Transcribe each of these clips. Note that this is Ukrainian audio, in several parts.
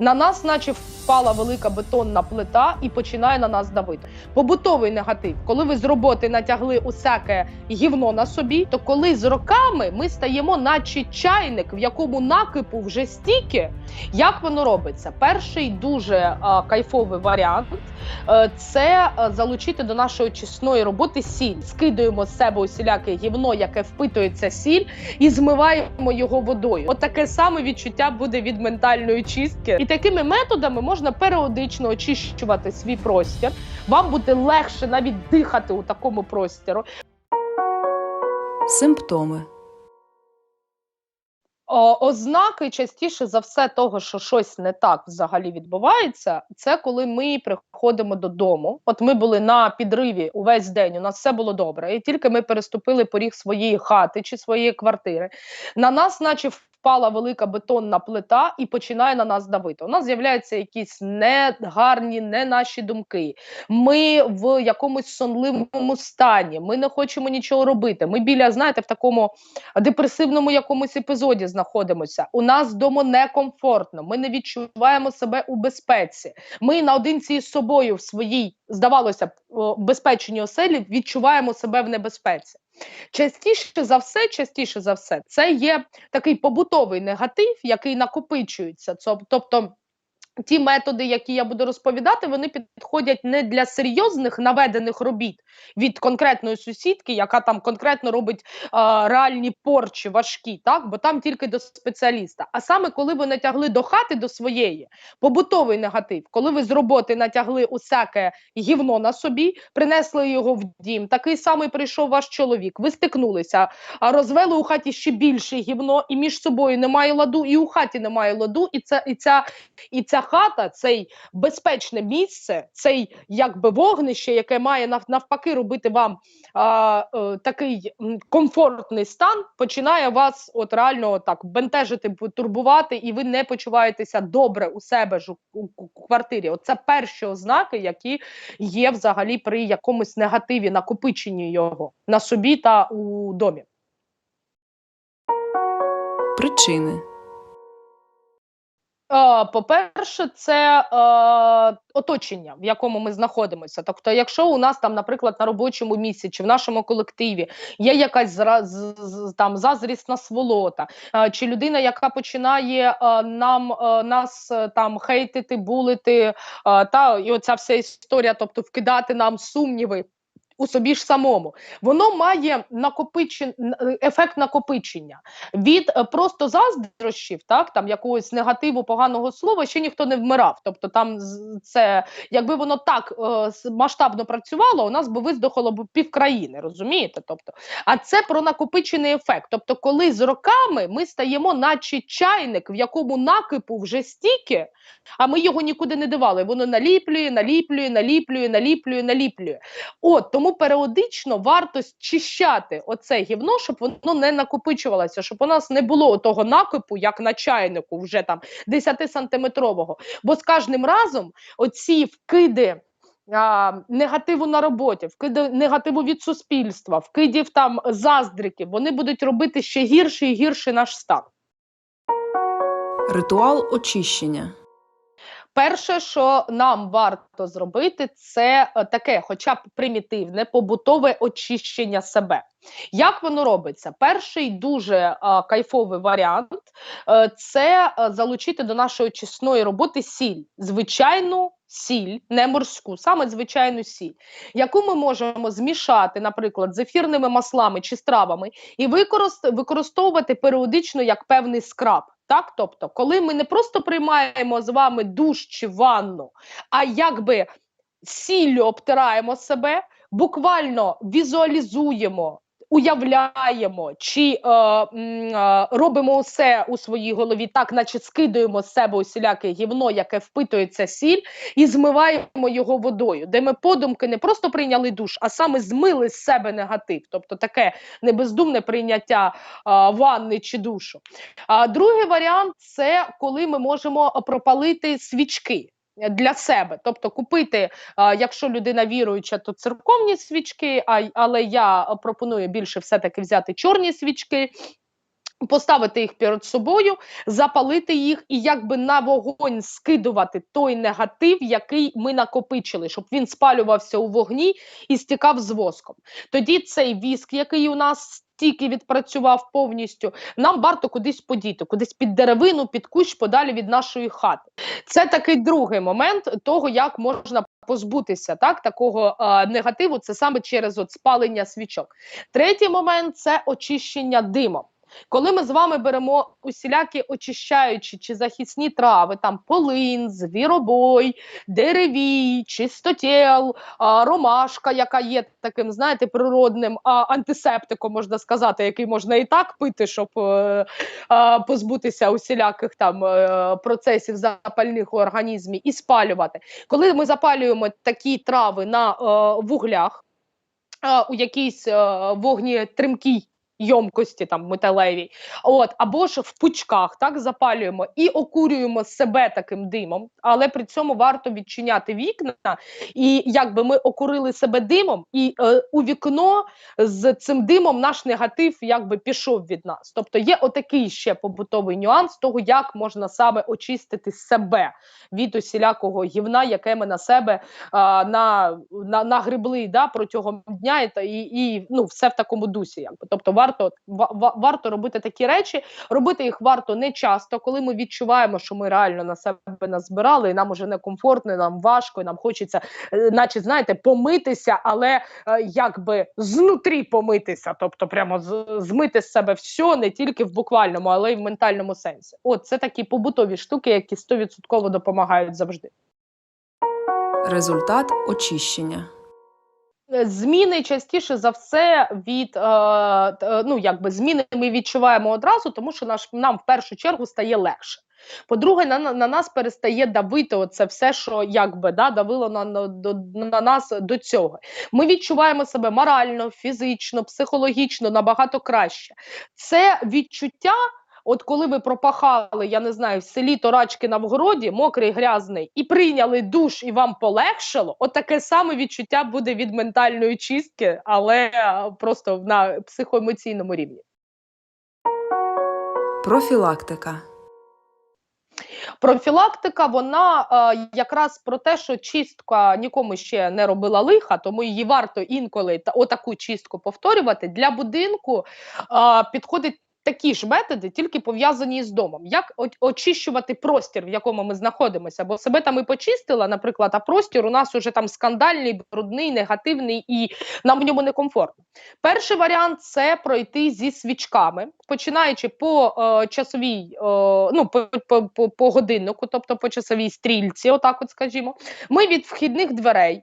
На нас, наче впала велика бетонна плита і починає на нас давити. Побутовий негатив, коли ви з роботи натягли усяке гівно на собі, то коли з роками ми стаємо, наче чайник, в якому накипу вже стільки, як воно робиться? Перший дуже а, кайфовий варіант е, це е, залучити до нашої чесної роботи сіль. Скидаємо з себе усіляке гівно, яке впитується сіль, і змиваємо його водою. От саме відчуття буде від ментальної чистки. І такими методами можна періодично очищувати свій простір. Вам буде легше навіть дихати у такому простіру. Симптоми. Ознаки частіше за все того, що щось не так взагалі відбувається, це коли ми приходимо додому. От ми були на підриві увесь день, у нас все було добре, і тільки ми переступили поріг своєї хати чи своєї квартири. На нас, наче впала велика бетонна плита і починає на нас давити. У нас з'являються якісь негарні, не наші думки. Ми в якомусь сонливому стані. Ми не хочемо нічого робити. Ми біля, знаєте, в такому депресивному якомусь епізоді знаходимося. У нас вдома некомфортно. Ми не відчуваємо себе у безпеці. Ми наодинці з собою в своїй, здавалося б, о, безпечній оселі відчуваємо себе в небезпеці. Частіше за все, частіше за все, це є такий побутовий негатив, який накопичується. Тобто ті методи, які я буду розповідати, вони підходять не для серйозних наведених робіт від конкретної сусідки, яка там конкретно робить а, реальні порчі важкі, так бо там тільки до спеціаліста. А саме коли ви натягли до хати до своєї побутовий негатив, коли ви з роботи натягли усяке гівно на собі, принесли його в дім. Такий самий прийшов ваш чоловік. Ви стикнулися, а розвели у хаті ще більше гівно, і між собою немає ладу, і у хаті немає ладу, і це і ця і ця хата, цей безпечне місце, цей якби вогнище, яке має навпаки робити вам а, е, такий комфортний стан, починає вас от реально так бентежити, турбувати, і ви не почуваєтеся добре у себе ж у квартирі. Оце перші ознаки, які є взагалі при якомусь негативі, накопиченні його на собі та у домі. Причини. Е, По-перше, це е, оточення, в якому ми знаходимося. Тобто, якщо у нас там, наприклад, на робочому місці чи в нашому колективі є якась зра- з- там зазрісна сволота, е, чи людина, яка починає е, нам е, нас е, там хейтити, булити, е, та і оця вся історія, тобто вкидати нам сумніви. У собі ж самому воно має накопичен ефект накопичення від е, просто заздрощів, так там якогось негативу, поганого слова, ще ніхто не вмирав. Тобто, там це якби воно так е, масштабно працювало, у нас би виздохало б півкраїни, розумієте? Тобто, а це про накопичений ефект. Тобто, коли з роками ми стаємо, наче чайник, в якому накипу вже стільки, а ми його нікуди не давали. Воно наліплює, наліплює, наліплює, наліплює, наліплює. От тому періодично варто чищати оце гівно, щоб воно не накопичувалося, щоб у нас не було того накипу, як на чайнику, вже там 10-сантиметрового. Бо з кожним разом оці вкиди. А, негативу на роботі, вкиди негативу від суспільства, вкидів там заздриків, вони будуть робити ще гірше і гірше наш стан. Ритуал очищення. Перше, що нам варто зробити, це е, таке, хоча б примітивне, побутове очищення себе. Як воно робиться? Перший дуже е, кайфовий варіант е, це залучити до нашої чесної роботи сіль, звичайну сіль, не морську, саме звичайну сіль, яку ми можемо змішати, наприклад, з ефірними маслами чи стравами, і використ- використовувати періодично як певний скраб. Так, тобто, коли ми не просто приймаємо з вами душ чи ванну, а якби сіллю обтираємо себе, буквально візуалізуємо, уявляємо чи е, е, робимо усе у своїй голові, так, наче скидуємо з себе усіляке гівно, яке впитується сіль, і змиваємо його водою, де ми подумки не просто прийняли душ, а саме змили з себе негатив, тобто таке небездумне прийняття е, ванни чи душу. А другий варіант це коли ми можемо пропалити свічки. Для себе, тобто купити, якщо людина віруюча, то церковні свічки, але я пропоную більше все-таки взяти чорні свічки. Поставити їх перед собою, запалити їх і якби на вогонь скидувати той негатив, який ми накопичили, щоб він спалювався у вогні і стікав з воском. Тоді цей віск, який у нас стільки відпрацював повністю, нам варто кудись подіти, кудись під деревину, під кущ, подалі від нашої хати. Це такий другий момент того, як можна позбутися так такого е, негативу. Це саме через от спалення свічок. Третій момент це очищення димом. Коли ми з вами беремо усілякі очищаючі чи захисні трави, там полин, звіробой, деревій, чистотєл, а, ромашка, яка є таким, знаєте, природним антисептиком, можна сказати, який можна і так пити, щоб е, позбутися усіляких там е, процесів запальних у організмі і спалювати. Коли ми запалюємо такі трави на е, вуглях, у якійсь е, вогнітримкій йомкості там металевій, от або ж в пучках так запалюємо і окурюємо себе таким димом, але при цьому варто відчиняти вікна, і якби ми окурили себе димом, і е, у вікно з цим димом наш негатив якби пішов від нас. Тобто є отакий ще побутовий нюанс того, як можна саме очистити себе від усілякого гівна, яке ми на себе а, на, на, нагребли да, протягом дня, і, і ну, все в такому дусі. Якби. Тобто варто, ва, ва- варто робити такі речі, робити їх варто не часто, коли ми відчуваємо, що ми реально на себе назбирали, і нам уже некомфортно, і нам важко, і нам хочеться, е, наче знаєте, помитися, але е, якби знутрі помитися, тобто прямо змити з себе все, не тільки в буквальному, але й в ментальному сенсі. От це такі побутові штуки, які 100% допомагають завжди. Результат очищення. Е, Зміни частіше за все від е, е, ну якби зміни ми відчуваємо одразу, тому що наш нам в першу чергу стає легше. По-друге, на, на на нас перестає давити оце все, що якби да, давило на, на, на нас до цього. Ми відчуваємо себе морально, фізично, психологічно набагато краще. Це відчуття. От коли ви пропахали, я не знаю, в селі торачки на вгороді, мокрий, грязний, і прийняли душ, і вам полегшало, от таке саме відчуття буде від ментальної чистки, але просто на психоемоційному рівні. Профілактика. Профілактика, вона е, якраз про те, що чистка нікому ще не робила лиха, тому її варто інколи та отаку чистку повторювати. Для будинку е, підходить. Такі ж методи, тільки пов'язані з домом. Як очищувати простір, в якому ми знаходимося? Бо себе там і почистила, наприклад, а простір у нас уже там скандальний, брудний, негативний, і нам в ньому некомфортно. Перший варіант це пройти зі свічками, починаючи по е, часовій, е, ну по, по, по, по годиннику, тобто по часовій стрільці, отак, от скажімо. Ми від вхідних дверей.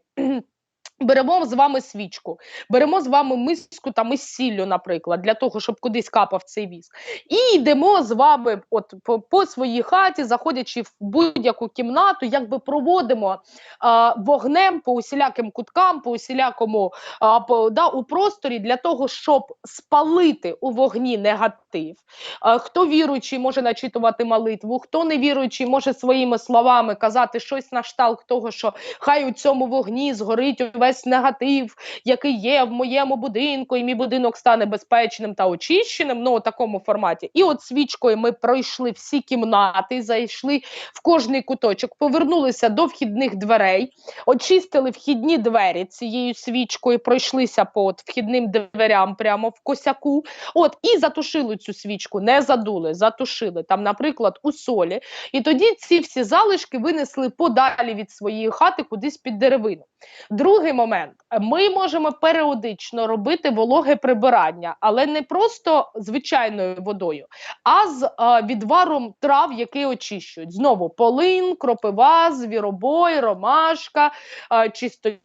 Беремо з вами свічку, беремо з вами миску там із сіллю, наприклад, для того, щоб кудись капав цей віск. І йдемо з вами, от по, по своїй хаті, заходячи в будь-яку кімнату, якби проводимо а, вогнем по усіляким куткам, по усілякому а, по, да, у просторі для того, щоб спалити у вогні негатив. А, хто віруючий може начитувати молитву, хто не віруючий може своїми словами казати щось на шталт того, що хай у цьому вогні згорить увесь негатив, який є в моєму будинку, і мій будинок стане безпечним та очищеним. Ну, у такому форматі. І от свічкою ми пройшли всі кімнати, зайшли в кожний куточок, повернулися до вхідних дверей, очистили вхідні двері цією свічкою, пройшлися по от вхідним дверям прямо в косяку. От і затушили цю свічку, не задули, затушили там, наприклад, у солі. І тоді ці всі залишки винесли подалі від своєї хати кудись під деревину. Другий момент: ми можемо періодично робити вологе прибирання, але не просто звичайною водою, а з е, відваром трав, які очищують. Знову полин, кропива, звіробой, ромашка, е, чистотіл,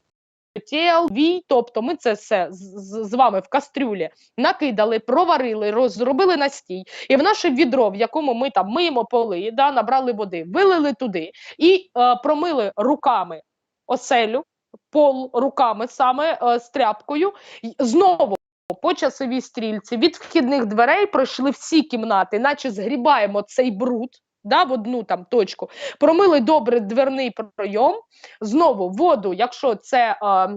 вій. Тобто ми це все з, з- з вами в кастрюлі накидали, проварили, роз, зробили настій. І в наше відро, в якому ми там миємо поли, да, набрали води, вилили туди і е, промили руками оселю, пол руками саме е, з тряпкою. Знову по часовій стрільці від вхідних дверей пройшли всі кімнати, наче згрібаємо цей бруд. Да, в одну там точку промили добре дверний пройом. Знову воду, якщо це е,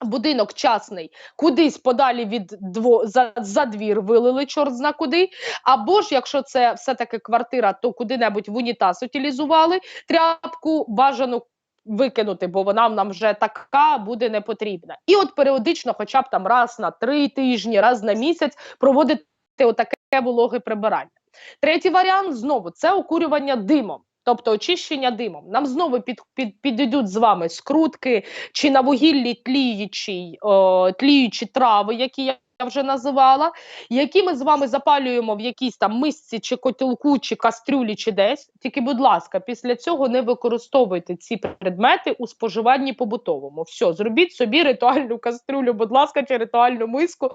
будинок частний кудись подалі від дво за, за двір вилили чорт зна куди. Або ж, якщо це все-таки квартира, то куди-небудь в унітаз утилізували тряпку бажану викинути, бо вона нам вже така буде не потрібна. І от періодично, хоча б там раз на три тижні, раз на місяць, проводити отаке вологе прибирання. Третій варіант знову це окурювання димом. Тобто очищення димом. Нам знову під, під, підійдуть з вами скрутки чи на вугіллі тліючі, о, тліючі трави, які я вже називала, які ми з вами запалюємо в якійсь там мисці, чи котелку, чи кастрюлі, чи десь. Тільки, будь ласка, після цього не використовуйте ці предмети у споживанні побутовому. Все, зробіть собі ритуальну кастрюлю, будь ласка, чи ритуальну миску,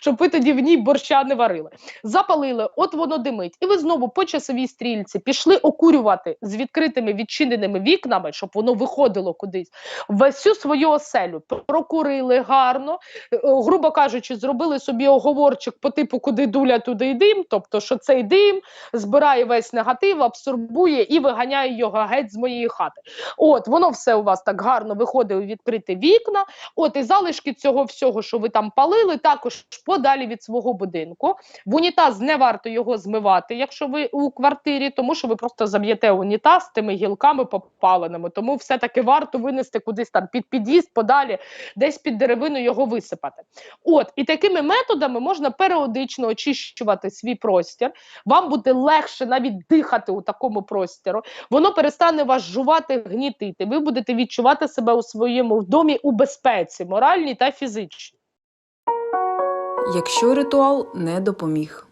щоб ви тоді в ній борща не варили. Запалили, от воно димить, і ви знову по часовій стрільці пішли окурювати з відкритими відчиненими вікнами, щоб воно виходило кудись. Всю свою оселю прокурили гарно, е, грубо кажучи, зробили собі оговорчик по типу, куди дуля, туди й дим. Тобто, що цей дим збирає весь негатив, абсорбує і виганяє його геть з моєї хати. От воно все у вас так гарно виходить у відкриті вікна. От і залишки цього всього, що ви там палили, також подалі від свого будинку. В унітаз не варто його змивати, якщо ви у квартирі, тому що ви просто заб'єте унітаз тими гілками попаленими. Тому все-таки варто винести кудись там під під'їзд, подалі, десь під деревину його висипати. От і такими методами можна періодично очищувати свій простір. Вам буде легше навіть дихати у такому простіру. Воно перестане вас жувати, гнітити. Ви будете відчувати себе у своєму домі у безпеці, моральній та фізичній. Якщо ритуал не допоміг.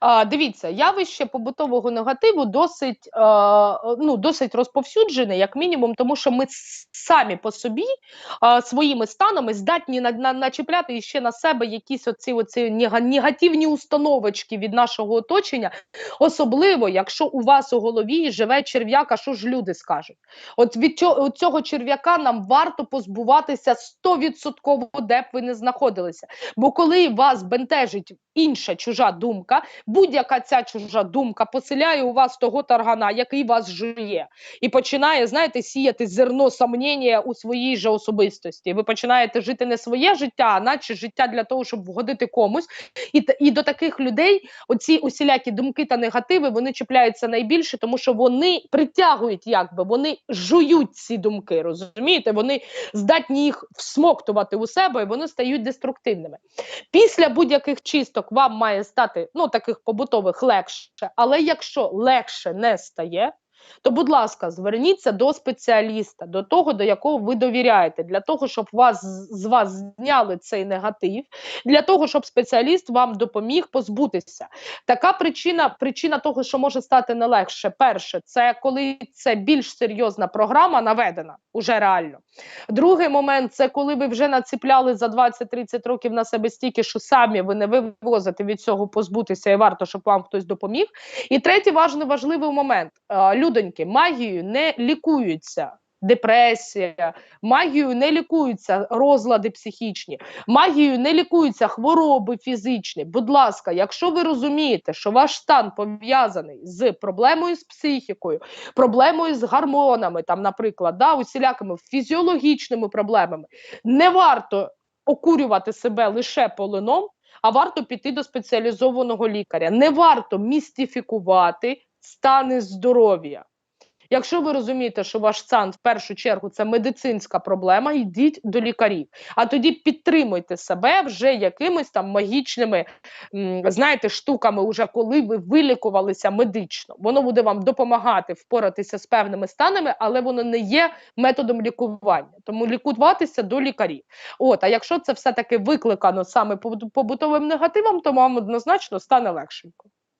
А, дивіться, явище побутового негативу досить, е, ну, досить розповсюджене, як мінімум, тому що ми самі по собі е, своїми станами здатні на, на, начіпляти ще на себе якісь оці, оці негативні установочки від нашого оточення, особливо, якщо у вас у голові живе черв'як, а що ж люди скажуть. От від цього, от цього черв'яка нам варто позбуватися 100% де б ви не знаходилися. Бо коли вас бентежить інша чужа думка, будь-яка ця чужа думка поселяє у вас того таргана, який вас жує, і починає, знаєте, сіяти зерно сомнення у своїй же особистості. Ви починаєте жити не своє життя, а наче життя для того, щоб вгодити комусь. І, і до таких людей оці усілякі думки та негативи вони чіпляються найбільше, тому що вони притягують, якби вони жують ці думки. Розумієте? Вони здатні їх всмоктувати у себе, і вони стають деструктивними. Після будь-яких чисток вам має стати ну таких побутових легше, але якщо легше не стає. То, будь ласка, зверніться до спеціаліста, до того, до якого ви довіряєте, для того, щоб вас з вас зняли цей негатив, для того, щоб спеціаліст вам допоміг позбутися. Така причина, причина того, що може стати не легше. Перше, це коли це більш серйозна програма наведена, уже реально. Другий момент це коли ви вже націпляли за 20-30 років на себе стільки, що самі ви не вивозите від цього позбутися, і варто, щоб вам хтось допоміг. І третій важливий, момент: людоньки, магією не лікуються. Депресія, магією не лікуються розлади психічні, магією не лікуються хвороби фізичні. Будь ласка, якщо ви розумієте, що ваш стан пов'язаний з проблемою з психікою, проблемою з гормонами, там, наприклад, да, усілякими фізіологічними проблемами, не варто окурювати себе лише полином, а варто піти до спеціалізованого лікаря. Не варто містифікувати стани здоров'я. Якщо ви розумієте, що ваш стан в першу чергу це медицинська проблема, йдіть до лікарів. А тоді підтримуйте себе вже якимись там магічними, знаєте, штуками, уже коли ви вилікувалися медично. Воно буде вам допомагати впоратися з певними станами, але воно не є методом лікування. Тому лікуватися до лікарів. От, а якщо це все таки викликано саме побутовим негативом, то вам однозначно стане легшенько.